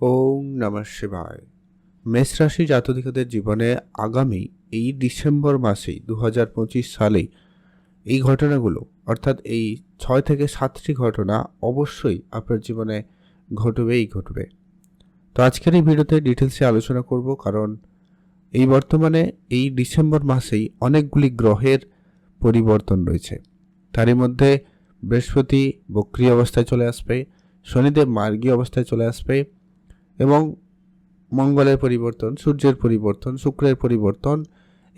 ওম নমঃ শিবায়। মেষ রাশি জাতকদের জীবনে আগামী এই ডিসেম্বর মাসেই দু হাজার পঁচিশ সালেই এই ঘটনাগুলো, অর্থাৎ এই ছয় থেকে সাতটি ঘটনা অবশ্যই আপনার জীবনে ঘটবেই ঘটবে। তো আজকের এই ভিডিওতে ডিটেলসে আলোচনা করব, কারণ এই বর্তমানে এই ডিসেম্বর মাসেই অনেকগুলি গ্রহের পরিবর্তন রয়েছে। তারই মধ্যে বৃহস্পতি বক্রি অবস্থায় চলে আসবে, শনিদেব মার্গী অবস্থায় চলে আসবে এবং মঙ্গলের পরিবর্তন, সূর্যের পরিবর্তন, শুক্রের পরিবর্তন,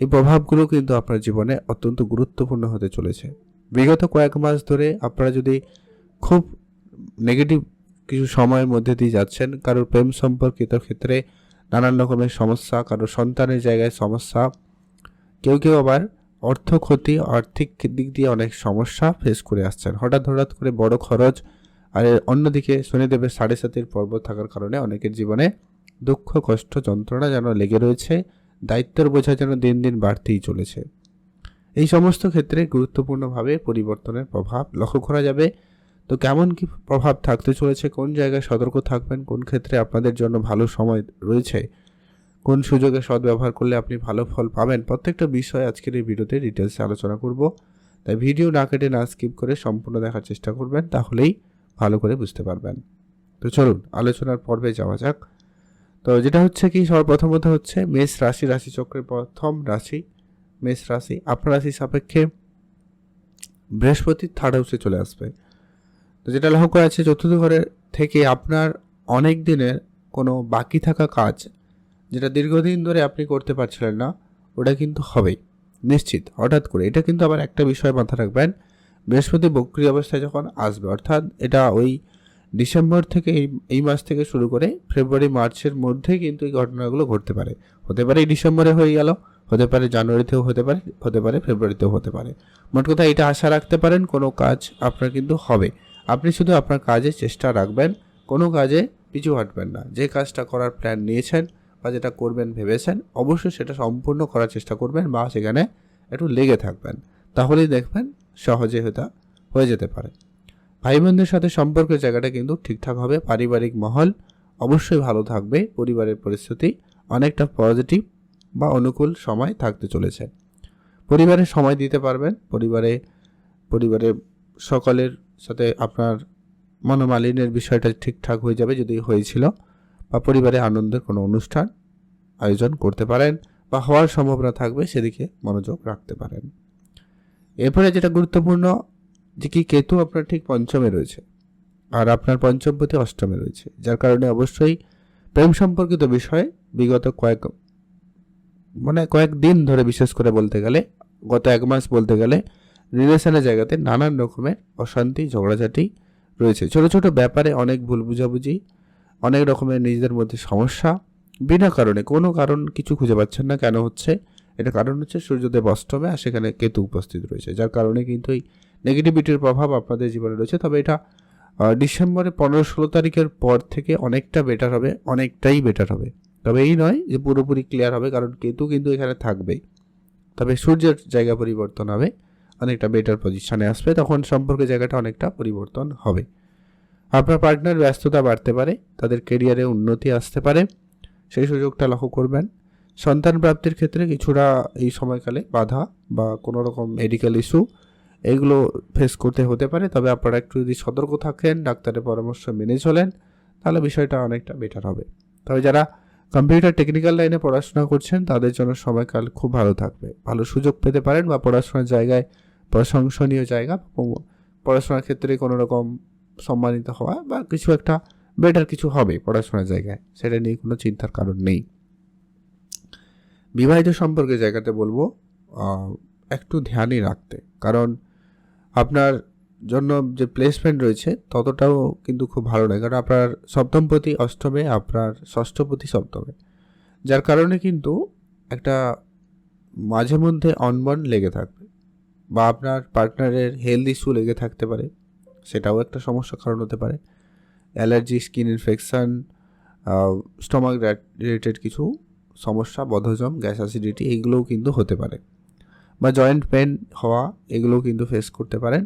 এই প্রভাবগুলো কিন্তু আপনার জীবনে অত্যন্ত গুরুত্বপূর্ণ হতে চলেছে। বিগত কয়েক মাস ধরে আপনারা যদি খুব নেগেটিভ কিছু সময়ের মধ্যে দিয়ে যাচ্ছেন, কারোর প্রেম সম্পর্কিত ক্ষেত্রে নানান রকমের সমস্যা, কারোর সন্তানের জায়গায় সমস্যা, কেউ কেউ আবার অর্থ ক্ষতি আর্থিক দিক দিয়ে অনেক সমস্যা ফেস করে আসছেন। হঠাৎ হঠাৎ করে বড় খরচ আর অন্যদিকে শনিদেবের সাড়ে সাতের পর্ব থাকার কারণে অনেকের জীবনে দুঃখ, কষ্ট, যন্ত্রণা যেন লেগে রয়েছে, দায়িত্বের বোঝা যেন দিন দিন বাড়তেই চলেছে। এই সমস্ত ক্ষেত্রে গুরুত্বপূর্ণভাবে পরিবর্তনের প্রভাব লক্ষ্য করা যাবে। তো কেমন কি প্রভাব থাকতে চলেছে, কোন জায়গায় সতর্ক থাকবেন, কোন ক্ষেত্রে আপনাদের জন্য ভালো সময় রয়েছে, কোন সুযোগে সদ্ব্যবহার করলে আপনি ভালো ফল পাবেন, প্রত্যেকটা বিষয় আজকের এই ভিডিওতে ডিটেলসে আলোচনা করব। তাই ভিডিও না কেটে না স্কিপ করে সম্পূর্ণ দেখার চেষ্টা করবেন, তাহলেই ভালো করে বুঝতে পারবেন। তো চলুন, আলোচনার পর্বে যাওয়া যাক। তো যেটা হচ্ছে কি, সর্বপ্রথমত হচ্ছে মেষ রাশি, রাশিচক্রের প্রথম রাশি, মেষ রাশি আপনার রাশি সাপেক্ষে বৃহস্পতি থার্ড হাউসে চলে আসবে। তো যেটা লক্ষ্য আছে চতুর্থ ঘরের থেকে আপনার অনেক দিনের কোনো বাকি থাকা কাজ, যেটা দীর্ঘদিন ধরে আপনি করতে পারছিলেন না, ওটা কিন্তু হবেই। নিশ্চিত, হঠাৎ করে। এটা কিন্তু আবার একটা বিষয় মাথা রাখবেন বৃহস্পতি বক্রি অবস্থায় যখন আসবে, অর্থাৎ এটা ওই ডিসেম্বর থেকে এই এই মাস থেকে শুরু করে ফেব্রুয়ারি, মার্চের মধ্যে কিন্তু এই ঘটনাগুলো ঘটতে পারে। হতে পারে ডিসেম্বরে হয়ে গেল, হতে পারে জানুয়ারিতেও হতে পারে হতে পারে ফেব্রুয়ারিতেও হতে পারে। মোট কথা এটা আশা রাখতে পারেন, কোনো কাজ আপনার কিন্তু হবে। আপনি শুধু আপনার কাজে চেষ্টা রাখবেন, কোনো কাজে পিছু হাঁটবেন না। যে কাজটা করার প্ল্যান নিয়েছেন বা যেটা করবেন ভেবেছেন, অবশ্যই সেটা সম্পূর্ণ করার চেষ্টা করবেন বা সেখানে একটু লেগে থাকবেন। তাহলেই দেখবেন সহজে হয়তো হয়ে যেতে পারে। ভাই বোনদের সাথে সম্পর্কের জায়গাটা কিন্তু ঠিকঠাক হবে, পারিবারিক মহল অবশ্যই ভালো থাকবে, পরিবারের পরিস্থিতি অনেকটা পজিটিভ বা অনুকূল সময় থাকতে চলেছে। পরিবারে সময় দিতে পারবেন, পরিবারে পরিবারে সকলের সাথে আপনার মনোমালিন্যের বিষয়টা ঠিকঠাক হয়ে যাবে যদি হয়েছিল বা পরিবারে আনন্দের কোনো অনুষ্ঠান, আয়োজন করতে পারেন বা হওয়ার সম্ভাবনা থাকবে সেদিকে মনোযোগ রাখতে পারেন। এরপরে যেটা গুরুত্বপূর্ণ, যে কি কেতু আপনার ঠিক পঞ্চমে রয়েছে, আর আপনার পঞ্চম পঞ্চমপতি অষ্টমে রয়েছে, যার কারণে অবশ্যই প্রেম সম্পর্কিত বিষয়ে বিগত কয়েক মানে কয়েক দিন ধরে বিশেষ করে বলতে গেলে, গত এক মাস বলতে গেলে রিলেশনের জায়গাতে নানান রকমের অশান্তি, ঝগড়াঝাটি রয়েছে। ছোট ছোট ব্যাপারে অনেক ভুল বুঝাবুঝি, অনেক রকমের নিজেদের মধ্যে সমস্যা, বিনা কারণে, কোনো কারণ কিছু খুঁজে পাচ্ছেন না, কেন হচ্ছে এটা কারণ হচ্ছে সূর্যদেব অষ্টমে আর সেখানে কেতু উপস্থিত রয়েছে, যার কারণে কিন্তু এই নেগেটিভিটির প্রভাব আপনাদের জীবনে রয়েছে। তবে এটা ডিসেম্বরের পনেরো ষোলো তারিখের পর থেকে অনেকটা বেটার হবে, অনেকটাই বেটার হবে। তবে এই নয় যে পুরোপুরি ক্লিয়ার হবে, কারণ কেতু কিন্তু এখানে থাকবেই। তবে সূর্যের জায়গা পরিবর্তন হবে, অনেকটা বেটার পজিশনে আসবে, তখন সম্পর্কে জায়গাটা অনেকটা পরিবর্তন হবে। আপনার পার্টনার ব্যস্ততা বাড়তে পারে, তাদের কেরিয়ারে উন্নতি আসতে পারে, সেই সুযোগটা লক্ষ্য করবেন। সন্তান প্রাপ্তির ক্ষেত্রে কিছুটা এই সময়কালে বাধা বা কোনো রকম মেডিকেল ইস্যু এগুলো ফেস করতে হতে পারে। তবে আপনারা একটু যদি সতর্ক থাকেন, ডাক্তারের পরামর্শ মেনে চলেন, তাহলে বিষয়টা অনেকটা বেটার হবে। তবে যারা কম্পিউটার টেকনিক্যাল লাইনে পড়াশোনা করছেন, তাদের জন্য সময়কাল খুব ভালো থাকবে। ভালো সুযোগ পেতে পারেন বা পড়াশোনার জায়গায় প্রশংসনীয় জায়গা পড়াশোনার ক্ষেত্রে কোনো রকম সম্মানিত হওয়া বা কিছু একটা বেটার কিছু হবে পড়াশোনার জায়গায়। সেটা নিয়ে কোনো চিন্তার কারণ নেই। বিবাহিত সম্পর্কে জায়গাতে বলব একটু ধ্যানই রাখতে। কারণ আপনার জন্য যে প্লেসমেন্ট রয়েছে, ততটাও কিন্তু খুব ভালো নয়। কারণ আপনার সপ্তমপতি অষ্টমে, আপনার ষষ্ঠপতি সপ্তমে। যার কারণে কিন্তু একটা মাঝে মধ্যে অনবন লেগে থাকবে। বা আপনার পার্টনারের হেলথ ইস্যু লেগে থাকতে পারে। সেটাও একটা সমস্যার কারণ হতে পারে। Allergy skin infection stomach related কিছু সমস্যা বধজম গ্যাস অ্যাসিডিটি এইগুলোও কিন্তু হতে পারে। বা জয়েন্ট পেন হওয়া এগুলোও কিন্তু ফেস করতে পারেন।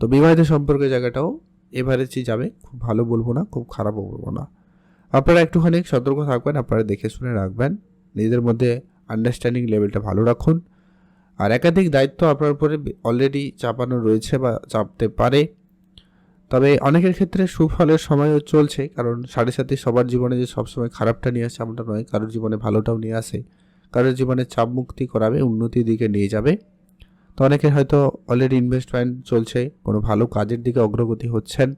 তো বিবাহিত সম্পর্কের জায়গাটাও এভারেজই যাবে। খুব ভালো বলব না, খুব খারাপও বলব না। আপনারা একটুখানি সতর্ক থাকবেন, আপনারা দেখে শুনে রাখবেন। নিজেদের মধ্যে আন্ডারস্ট্যান্ডিং লেভেলটা ভালো রাখুন। আর একাধিক দায়িত্ব আপনার উপরে অলরেডি চাপানো রয়েছে বা চাপতে পারে। তবে অনেকের ক্ষেত্রে সুফলের সময়ও চলছে, কারণ সাড়ে সাথে সবার জীবনে যে সবসময় খারাপটা নিয়ে আসে এমনটা নয়, কারোর জীবনে ভালোটাও নিয়ে আসে, কারোর জীবনে চাপ মুক্তি করাবে, উন্নতির দিকে নিয়ে যাবে। তো অনেকের হয়তো অলরেডি ইনভেস্টমেন্ট চলছে, কোনো ভালো কাজের দিকে অগ্রগতি হচ্ছেন,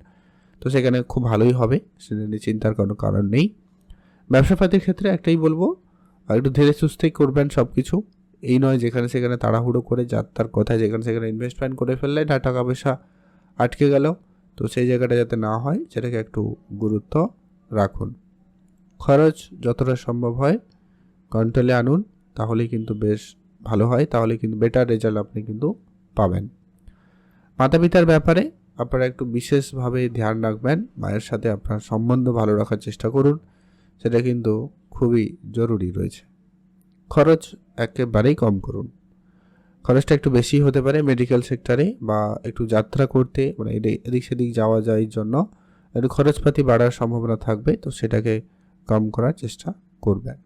তো সেখানে খুব ভালোই হবে, সেটা নিয়ে চিন্তার কোনো কারণ নেই। ব্যবসাপাতির ক্ষেত্রে একটাই বলব, আর একটু ধীরে সুস্থেই করবেন সব কিছু এই নয় যেখানে সেখানে তাড়াহুড়ো করে যাত্রার কথায় যেখানে সেখানে ইনভেস্টমেন্ট করে ফেললে না, টাকা পয়সা আটকে গেল তো সেই জায়গাটা যাতে না হয়, সেটাকে একটু গুরুত্ব রাখুন। খরচ যতটা সম্ভব হয় কন্ট্রোলে আনুন, তাহলেই কিন্তু বেশ ভালো হয় তাহলে কিন্তু বেটার রেজাল্ট আপনি কিন্তু পাবেন। মাতা পিতার ব্যাপারে আপনারা একটু বিশেষভাবে ধ্যান রাখবেন, মায়ের সাথে আপনার সম্বন্ধ ভালো রাখার চেষ্টা করুন, সেটা কিন্তু খুবই জরুরি রয়েছে। খরচ একেবারেই কম করুন। খরচটা একটু বেশি হতে পারে মেডিকেল সেক্টরে বা একটু যাত্রা করতে মানে এদিক সেদিক যাওয়া যায় জন্য। একটু খরচপাতি বাড়ার সম্ভাবনা থাকবে, তো সেটাকে কম করার চেষ্টা করবেন।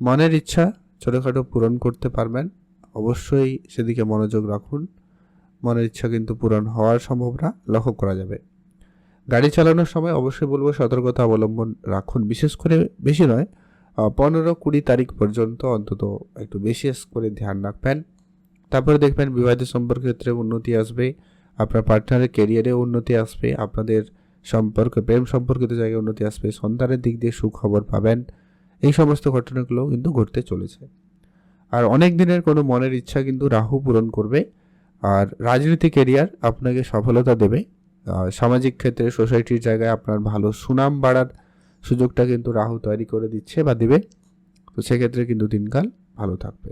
মনের ইচ্ছা ছোটোখাটো পূরণ করতে পারবেন। অবশ্যই সেদিকে মনোযোগ রাখুন। মনের ইচ্ছা কিন্তু পূরণ হওয়ার সম্ভাবনা লক্ষ্য করা যাবে। গাড়ি চালানোর সময় অবশ্যই বলব সতর্কতা অবলম্বন রাখুন। বিশেষ করে বেশি নয় পনেরো কুড়ি তারিখ পর্যন্ত অন্তত একটু বেশি করে ধ্যান রাখবেন। তারপরে দেখবেন বিবাহিত সম্পর্কের ক্ষেত্রে উন্নতি আসবে, আপনার পার্টনারের কেরিয়ারে উন্নতি আসবে, আপনাদের সম্পর্ক, প্রেম সম্পর্কিত জায়গায় উন্নতি আসবে, সন্তানের দিক দিয়ে সুখবর পাবেন। এই সমস্ত ঘটনাগুলো কিন্তু ঘটতে চলেছে। আর অনেক দিনের কোনো মনের ইচ্ছা কিন্তু রাহু পূরণ করবে আর রাজনীতি কেরিয়ার আপনাকে সফলতা দেবে। সামাজিক ক্ষেত্রে সোসাইটির জায়গায় আপনার ভালো সুনাম বাড়ার সুযোগটা কিন্তু রাহু তৈরি করে দিচ্ছে বা দেবে। তো সেক্ষেত্রে কিন্তু দিনকাল ভালো থাকবে।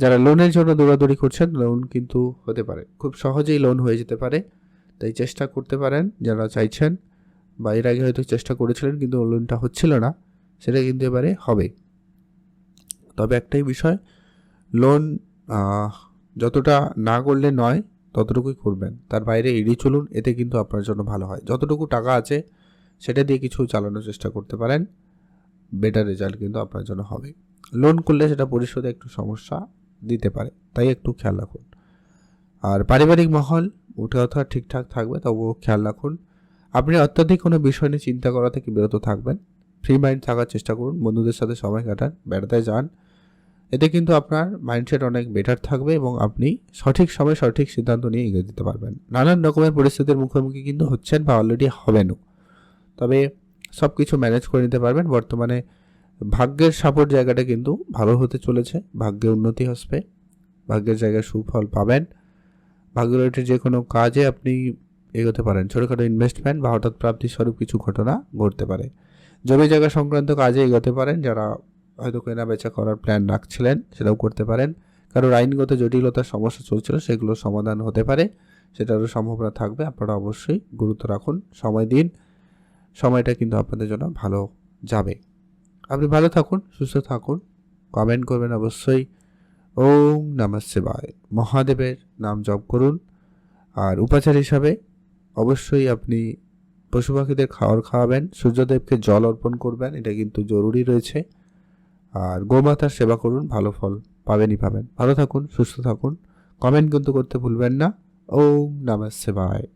যারা লোনের জন্য দৌড়াদৌড়ি করছেন লোন কিন্তু হতে পারে। খুব সহজেই লোন হয়ে যেতে পারে। তাই চেষ্টা করতে পারেন যারা চাইছেন বা এর আগে হয়তো চেষ্টা করেছিলেন কিন্তু লোনটা হচ্ছিল না, সেটা কিন্তু এবারে হবে। তবে একটাই বিষয় লোন যতটা না করলে নয়, ততটুকুই করবেন। তার বাইরে এড়িয়ে চলুন, এতে কিন্তু আপনার জন্য ভালো হয়। যতটুকু টাকা আছে, সেটা দিয়ে কিছু চালানোর চেষ্টা করতে পারেন। বেটার রেজাল্ট কিন্তু আপনার জন্য হবে। লোন করলে সেটা পরিশোধে একটু সমস্যা। দিতে পারে, তাই একটু খেয়াল রাখুন। আর পারিবারিক মহল উঠে ওঠা ঠিকঠাক থাকবে, তবুও খেয়াল রাখুন। আপনি অত্যাধিক কোনো বিষয় নিয়ে চিন্তা করা থেকে বিরত থাকবেন। ফ্রি মাইন্ড থাকার চেষ্টা করুন, বন্ধুদের সাথে সময় কাটান, বেড়াতে যান। এতে কিন্তু আপনার মাইন্ডসেট অনেক বেটার থাকবে এবং আপনি সঠিক সময় সঠিক সিদ্ধান্ত নিয়ে এগিয়ে দিতে পারবেন। নানান রকমের পরিস্থিতির মুখোমুখি কিন্তু হচ্ছেন বা অলরেডি হবেনও। তবে সব কিছু ম্যানেজ করে নিতে পারবেন। বর্তমানে ভাগ্যের সাপোর্ট জায়গাটা কিন্তু ভালো হতে চলেছে। ভাগ্যে উন্নতি আসবে। ভাগ্যের জায়গায় সুফল পাবেন। ভাগ্য রিলেটেড যে কোনো কাজে আপনি এগোতে পারেন। ছোটোখাটো ইনভেস্টমেন্ট বা হঠাৎ প্রাপ্তি স্বরূপ কিছু ঘটনা ঘটতে পারে। জমি জায়গা সংক্রান্ত কাজে এগোতে পারেন। যারা হয়তো কেনা বেচা করার প্ল্যান রাখছিলেন, সেটাও করতে পারেন। কারোর আইনগত জটিলতার সমস্যা চলছিল, সেগুলোর সমাধান হতে পারে। সেটারও সম্ভাবনা থাকবে। আপনারা অবশ্যই গুরুত্ব রাখুন। সময় দিন। সময়টা কিন্তু আপনাদের জন্য ভালো যাবে। আপনি ভালো থাকুন, সুস্থ থাকুন। কমেন্ট করবেন অবশ্যই। ওম নমঃ শিবায়। মহাদেবের নাম জপ করুন। আর উপাচার হিসাবে অবশ্যই আপনি পশু পাখিদের খাওয়ার খাওয়াবেন, সূর্যদেবকে জল অর্পণ করবেন, এটা কিন্তু জরুরি রয়েছে। আর গোমাতার সেবা করুন, ভালো ফল পাবেনই পাবেন। ভালো থাকুন, সুস্থ থাকুন। কমেন্ট কিন্তু করতে ভুলবেন না। ওম নমঃ শিবায়।